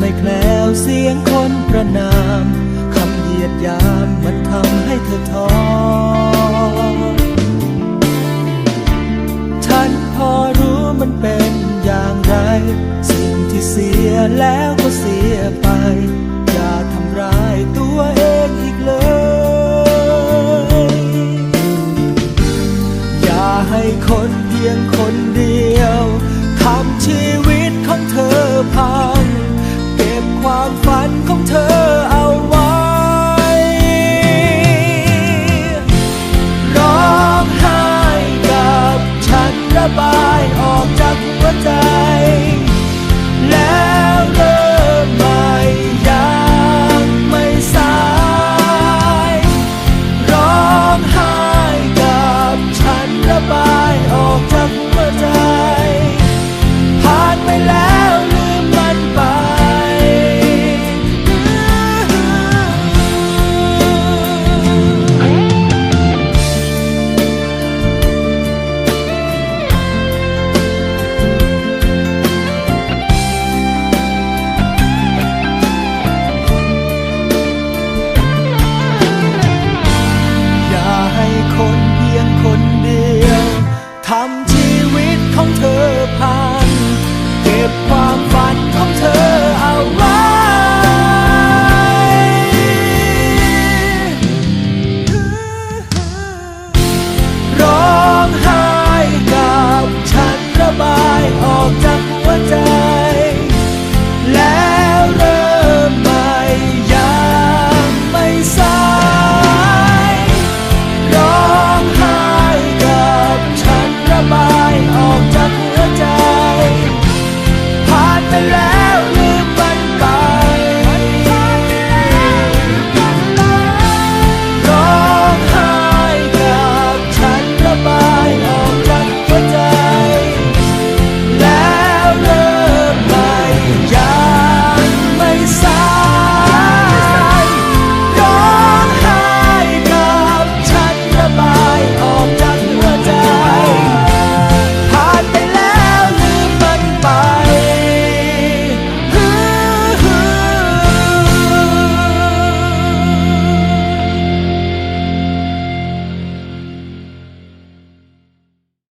ไม่แคล้วเสียงคนประนามคำเหยียดยามมันทำให้เธอท้อฉันพอรู้มันเป็นอย่างไร สิ่งที่เสียแล้วก็เสียไป